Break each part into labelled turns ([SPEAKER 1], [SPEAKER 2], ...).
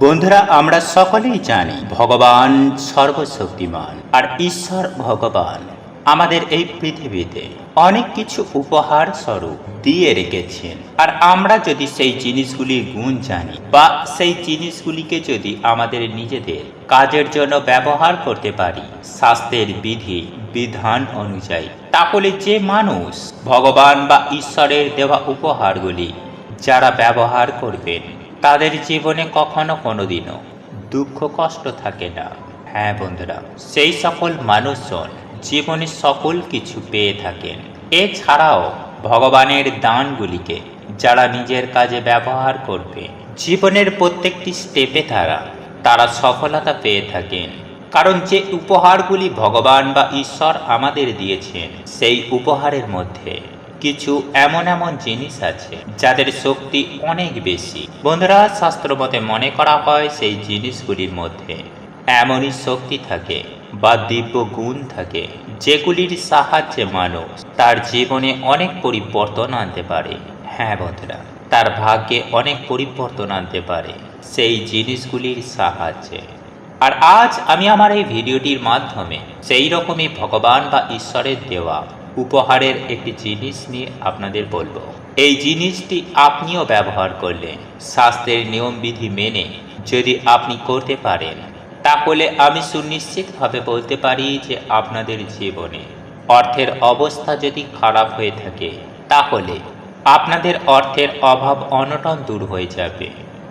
[SPEAKER 1] বন্ধুরা, আমরা সকলেই জানি ভগবান সর্বশক্তিমান আর ঈশ্বর ভগবান। আমাদের এই পৃথিবীতে অনেক কিছু উপহার স্বরূপ দিয়ে রেখেছেন। আর আমরা যদি সেই জিনিসগুলির গুণ জানি বা সেই জিনিসগুলিকে যদি আমাদের নিজেদের কাজের জন্য ব্যবহার করতে পারি স্বাস্থ্যের বিধি, বিধান অনুযায়ী, তাহলে যে মানুষ ভগবান বা ঈশ্বরের দেওয়া উপহারগুলি যারা ব্যবহার করবেন তাদের জীবনে কখনো কোনোদিনও দুঃখ, কষ্ট থাকে না। হ্যাঁ বন্ধুরা, সেই সকল মানুষজন জীবনে সকল কিছু পেয়ে থাকেন। এছাড়াও ভগবানের দানগুলিকে যারা নিজের কাজে ব্যবহার করবে, জীবনের প্রত্যেকটি স্টেপে তারা তারা সফলতা পেয়ে থাকেন। কারণ যে উপহারগুলি ভগবান বা ঈশ্বর আমাদের দিয়েছেন, সেই উপহারের মধ্যে কিছু এমন এমন জিনিস আছে যাদের শক্তি অনেক বেশি। বন্ধুরা শাস্ত্র মতে মনে করা হয় সেই জিনিসগুলির মধ্যে এমনই শক্তি থাকে বা দিব্য গুণ থাকে যেগুলির সাহায্যে মানুষ তার জীবনে অনেক পরিবর্তন আনতে পারে। হ্যাঁ বন্ধুরা, তার ভাগ্যে অনেক পরিবর্তন আনতে পারে সেই জিনিসগুলির সাহায্যে। আর আজ আমি আমার এই ভিডিওটির মাধ্যমে সেই রকমই ভগবান বা ঈশ্বরের দেওয়া উপহারের একটি জিনিস নিয়ে আপনাদের বলব। এই জিনিসটি আপনিও ব্যবহার করলে স্বাস্থ্যের নিয়মবিধি মেনে যদি আপনি করতে পারেন, তাহলে আমি সুনিশ্চিতভাবে বলতে পারি যে আপনাদের জীবনে অর্থের অবস্থা যদি খারাপ হয়ে থাকে, তাহলে আপনাদের অর্থের অভাব অনটন দূর হয়ে যাবে।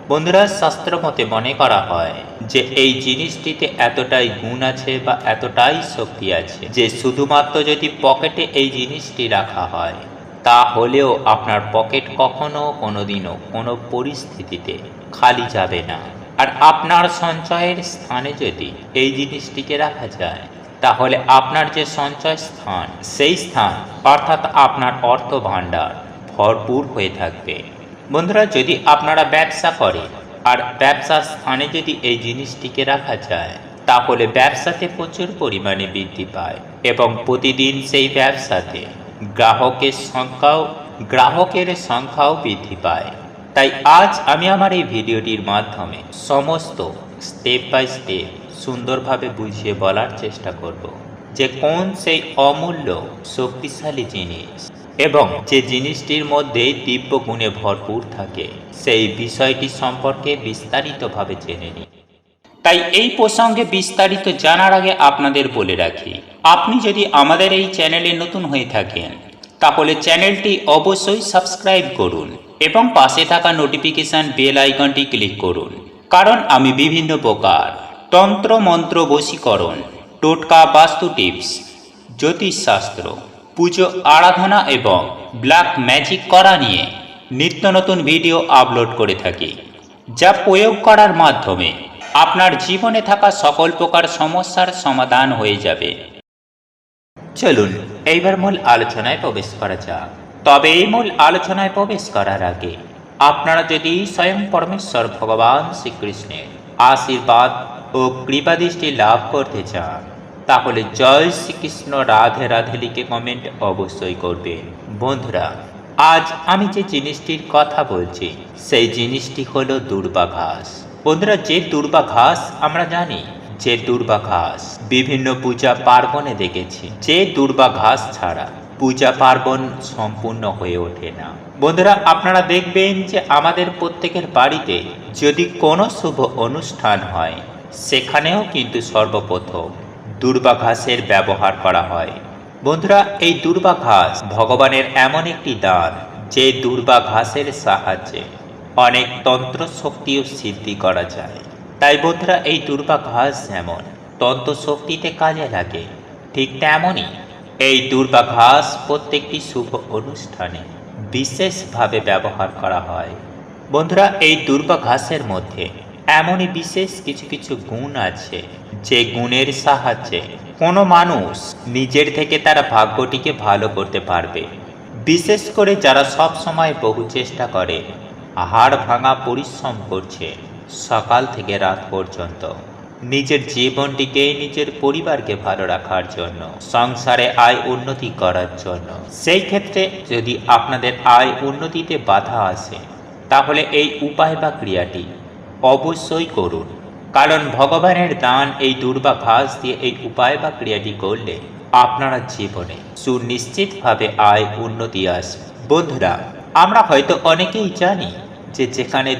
[SPEAKER 1] বন্ধুরা শাস্ত্র মতে মনে করা হয় যে এই জিনিসটিতে এতটাই গুণ আছে বা এতটাই শক্তি আছে যে শুধুমাত্র যদি পকেটে এই জিনিসটি রাখা হয় তাহলেও আপনার পকেট কখনো কোনোদিনও কোনো পরিস্থিতিতে খালি যাবে না। আর আপনার সঞ্চয়ের স্থানে যদি এই জিনিসটিকে রাখা যায়, তাহলে আপনার যে সঞ্চয় স্থান, সেই স্থান, অর্থাৎ আপনার অর্থ ভাণ্ডার ভরপুর হয়ে থাকবে। বন্ধুরা, যদি আপনারা ব্যবসা করেন আর ব্যবসার স্থানে যদি এই জিনিসটিকে রাখা যায়, তাহলে ব্যবসাতে প্রচুর পরিমাণে বৃদ্ধি পায় এবং প্রতিদিন সেই ব্যবসাতে গ্রাহকের সংখ্যাও গ্রাহকের সংখ্যাও বৃদ্ধি পায়। তাই আজ আমি আমার এই ভিডিওটির মাধ্যমে সমস্ত স্টেপ বাই স্টেপ সুন্দরভাবে বুঝিয়ে বলার চেষ্টা করব যে কোন সেই অমূল্য, শক্তিশালী জিনিস এবং যে জিনিসটির মধ্যে দিব্য গুণে ভরপুর থাকে, সেই বিষয়টি সম্পর্কে বিস্তারিতভাবে জেনে নিই তাই এই প্রসঙ্গে বিস্তারিত জানার আগে আপনাদের বলে রাখি, আপনি যদি আমাদের এই চ্যানেলে নতুন হয়ে থাকেন, তাহলে চ্যানেলটি অবশ্যই সাবস্ক্রাইব করুন এবং পাশে থাকা নোটিফিকেশান বেল আইকনটি ক্লিক করুন, কারণ আমি বিভিন্ন প্রকার তন্ত্র মন্ত্র বশীকরণ, টোটকা বাস্তু টিপস, জ্যোতিষশাস্ত্র পুজো, আরাধনা এবং ব্ল্যাক ম্যাজিক করা নিয়ে নিত্য নতুন ভিডিও আপলোড করে থাকি, যা প্রয়োগ করার মাধ্যমে আপনার জীবনে থাকা সকল প্রকার সমস্যার সমাধান হয়ে যাবে। চলুন, এইবার মূল আলোচনায় প্রবেশ করা যাক। তবে এই মূল আলোচনায় প্রবেশ করার আগে, আপনারা যদি স্বয়ং পরমেশ্বর ভগবান শ্রীকৃষ্ণের আশীর্বাদ ও কৃপাদৃষ্টি লাভ করতে চান তাহলে জয় শ্রীকৃষ্ণ, রাধে রাধে লিখে কমেন্ট অবশ্যই করবেন। বন্ধুরা, আজ আমি যে জিনিসটির কথা বলছি, সেই জিনিসটি হলো দুর্বা ঘাস বন্ধুরা, যে দুর্বা ঘাস আমরা জানি, যে দুর্বা ঘাস বিভিন্ন পূজা পার্বণে দেখেছি, যে দুর্বা ঘাস ছাড়া পূজা পার্বণ সম্পূর্ণ হয়ে ওঠে না। বন্ধুরা, আপনারা দেখবেন যে আমাদের প্রত্যেকের বাড়িতে যদি কোনো শুভ অনুষ্ঠান হয়, সেখানেও কিন্তু সর্বপ্রথম দুর্বা ঘাসের ব্যবহার করা হয়। বন্ধুরা, এই দুর্বা ঘাস ভগবানের এমন একটি দান যে দুর্বা ঘাসের সাহায্যে অনেক তন্ত্র শক্তিও সিদ্ধি করা যায়। তাই বন্ধুরা, এই দুর্বা ঘাস যেমন তন্ত্র শক্তিতে কাজে লাগে, ঠিক তেমনই এই দুর্বা ঘাস প্রত্যেকটি শুভ অনুষ্ঠানে বিশেষভাবে ব্যবহার করা হয়। বন্ধুরা, এই দুর্বা ঘাসের মধ্যে এমনই বিশেষ কিছু কিছু গুণ আছে যে গুণের সাহায্যে কোনো মানুষ নিজের থেকে তার ভাগ্যটিকে ভালো করতে পারবে। বিশেষ করে যারা সব সময় বহু চেষ্টা করে, হাড় ভাঙা পরিশ্রম করছে সকাল থেকে রাত পর্যন্ত। নিজের জীবনটিকে, নিজের পরিবারকে ভালো রাখার জন্য, সংসারে আয় উন্নতি করার জন্য। সেই ক্ষেত্রে যদি আপনাদের আয় উন্নতিতে বাধা আসে, তাহলে এই উপায় বা ক্রিয়াটি অবশ্যই করুন, কারণ ভগবানের দান এই দুর্বা ঘাস দিয়ে এই উপায় বা ক্রিয়াটি করলে আপনারা জীবনে সুনিশ্চিতভাবে আয় উন্নতি আসবে বন্ধুরা, আমরা হয়তো অনেকেই জানি যে যেখানে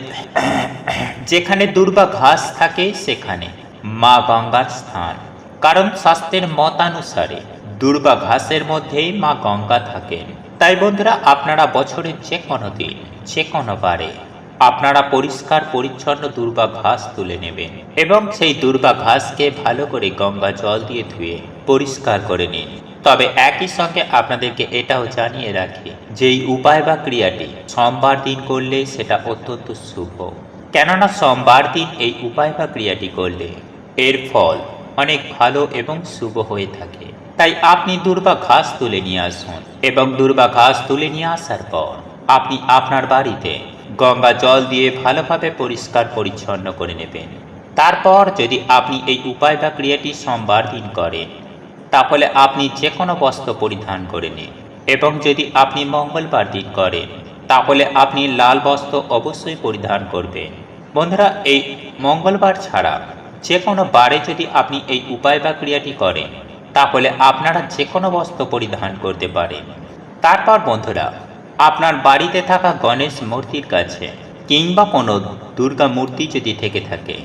[SPEAKER 1] যেখানে দুর্বা ঘাস থাকে সেখানে মা গঙ্গার স্থান। কারণ শাস্ত্রের মতানুসারে দুর্বা ঘাসের মধ্যেই মা গঙ্গা থাকেন। তাই বন্ধুরা, আপনারা বছরের যে কোনো দিন, যে কোনো বারে আপনারা পরিষ্কার, পরিচ্ছন্ন দুর্বা ঘাস তুলে নেবেন এবং সেই দুর্বা ঘাসকে ভালো করে গঙ্গা জল দিয়ে ধুয়ে পরিষ্কার করে নিন। তবে একই সঙ্গে আপনাদেরকে এটাও জানিয়ে রাখি, যেই উপায় বা ক্রিয়াটি সোমবার দিন করলে সেটা অত্যন্ত শুভ। কেননা সোমবার দিন এই উপায় বা ক্রিয়াটি করলে এর ফল অনেক ভালো এবং শুভ হয়ে থাকে। তাই আপনি দুর্বা ঘাস তুলে নিয়ে আসুন এবং দুর্বা ঘাস তুলে নিয়ে আসার পর আপনি আপনার বাড়িতে গঙ্গা জল দিয়ে ভালোভাবে পরিষ্কার পরিচ্ছন্ন করে নেবেন। তারপর যদি আপনি এই উপায় বা ক্রিয়াটি সোমবার দিন করেন, তাহলে আপনি যে কোনো বস্ত্র পরিধান করে নিন এবং যদি আপনি মঙ্গলবার দিন করেন, তাহলে আপনি লাল বস্ত্র অবশ্যই পরিধান করবেন। বন্ধুরা, এই মঙ্গলবার ছাড়া যে কোনো বারে যদি আপনি এই উপায় বা ক্রিয়াটি করেন, তাহলে আপনারা যে কোনো বস্ত্র পরিধান করতে পারেন। তারপর বন্ধুরা আপনার বাড়িতে থাকা গণেশ মূর্তির কাছে কিংবা কোনো দুর্গা মূর্তি যদি থেকে থাকে,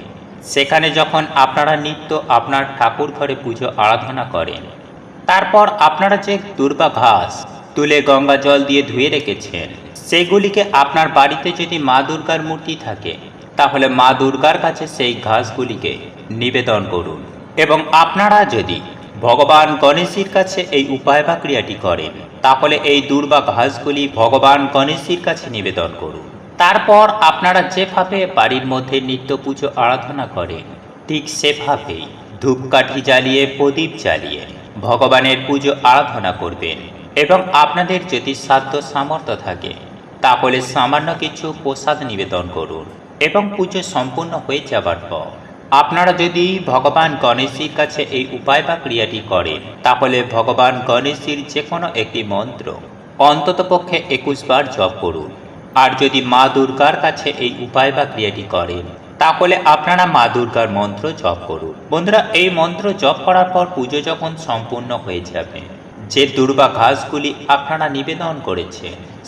[SPEAKER 1] সেখানে যখন আপনারা নিত্য আপনার ঠাকুর ঘরে পুজো আরাধনা করেন, তারপর আপনারা যে দুর্বা ঘাস তুলে গঙ্গা জল দিয়ে ধুয়ে রেখেছেন, সেগুলিকে আপনার বাড়িতে যদি মা দুর্গার মূর্তি থাকে, তাহলে মা দুর্গার কাছে সেই ঘাসগুলিকে নিবেদন করুন। এবং আপনারা যদি ভগবান গণেশের কাছে এই উপায় বা ক্রিয়াটি করেন। তাহলে এই দুর্বা ঘাসগুলি ভগবান গণেশের কাছে নিবেদন করুন। তারপর আপনারা যেভাবে বাড়ির মধ্যে নিত্য পুজো আরাধনা করেন, ঠিক সেভাবেই ধূপকাঠি জ্বালিয়ে, প্রদীপ জ্বালিয়ে ভগবানের পুজো আরাধনা করবেন এবং আপনাদের যদি সাধ্য সামর্থ্য থাকে, তাহলে সামান্য কিছু প্রসাদ নিবেদন করুন এবং পুজো সম্পূর্ণ হয়ে যাবার পর আপনারা যদি ভগবান গণেশের কাছে এই উপায় বা ক্রিয়াটি করেন, তাহলে ভগবান গণেশের যে কোনো একটি মন্ত্র অন্ততপক্ষে একুশ বার জপ করুন। আর যদি মা দুর্গার কাছে এই উপায় বা ক্রিয়াটি করেন, তাহলে আপনারা মা দুর্গার মন্ত্র জপ করুন। বন্ধুরা, এই মন্ত্র জপ করার পর পুজো যখন সম্পূর্ণ হয়ে যাবে, যে দুর্বা ঘাসগুলি আপনারা নিবেদন করেছে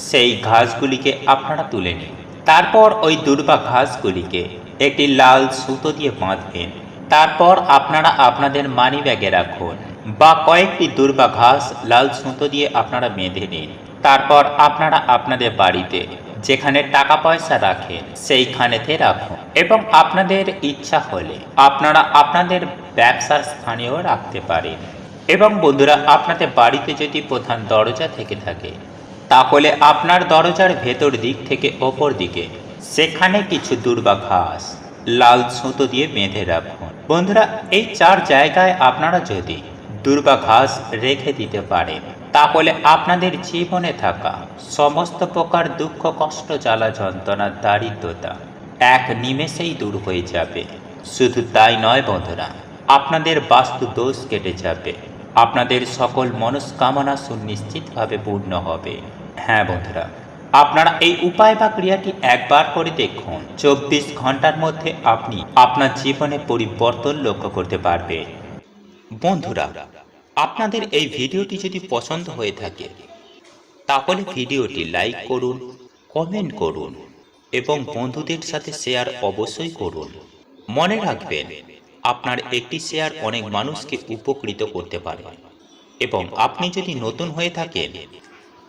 [SPEAKER 1] সেই ঘাসগুলিকে আপনারা তুলে নিন। তারপর ওই দুর্বা ঘাসগুলিকে একটি লাল সুতো দিয়ে বাঁধবেন। তারপর আপনারা আপনাদের মানি ব্যাগে রাখুন বা কয়েকটি দুর্বা ঘাস লাল সুতো দিয়ে আপনারা বেঁধে নিন। তারপর আপনারা আপনাদের বাড়িতে যেখানে টাকা পয়সা রাখেন, সেইখানেতে রাখুন। এবং আপনাদের ইচ্ছা হলে আপনারা আপনাদের ব্যবসার স্থানেও রাখতে পারেন। এবং বন্ধুরা, আপনাদের বাড়িতে যদি প্রধান দরজা থেকে থাকে, তাহলে আপনার দরজার ভেতর দিক থেকে ওপর দিকে সেখানে কিছু দুর্বা ঘাস লাল সুতো দিয়ে বেঁধে রাখুন। বন্ধুরা, এই চার জায়গায় আপনারা যদি দুর্বা ঘাস রেখে দিতে পারেন, তাহলে আপনাদের জীবনে থাকা সমস্ত প্রকার দুঃখ, কষ্ট, জ্বালা, যন্ত্রণা, দারিদ্রতা এক নিমেষেই দূর হয়ে যাবে। শুধু তাই নয় বন্ধুরা, আপনাদের বাস্তু দোষ কেটে যাবে। আপনাদের সকল মনস্কামনা সুনিশ্চিতভাবে পূর্ণ হবে। হ্যাঁ বন্ধুরা আপনারা এই উপায় বা ক্রিয়াটি একবার করে দেখুন। চব্বিশ ঘণ্টার মধ্যে আপনি আপনার জীবনে পরিবর্তন লক্ষ্য করতে পারবেন বন্ধুরা, আপনাদের এই ভিডিওটি যদি পছন্দ হয়ে থাকে, তাহলে ভিডিওটি লাইক করুন, কমেন্ট করুন এবং বন্ধুদের সাথে শেয়ার অবশ্যই করুন। মনে রাখবেন, আপনার একটি শেয়ার অনেক মানুষকে উপকৃত করতে পারে। এবং আপনি যদি নতুন হয়ে থাকেন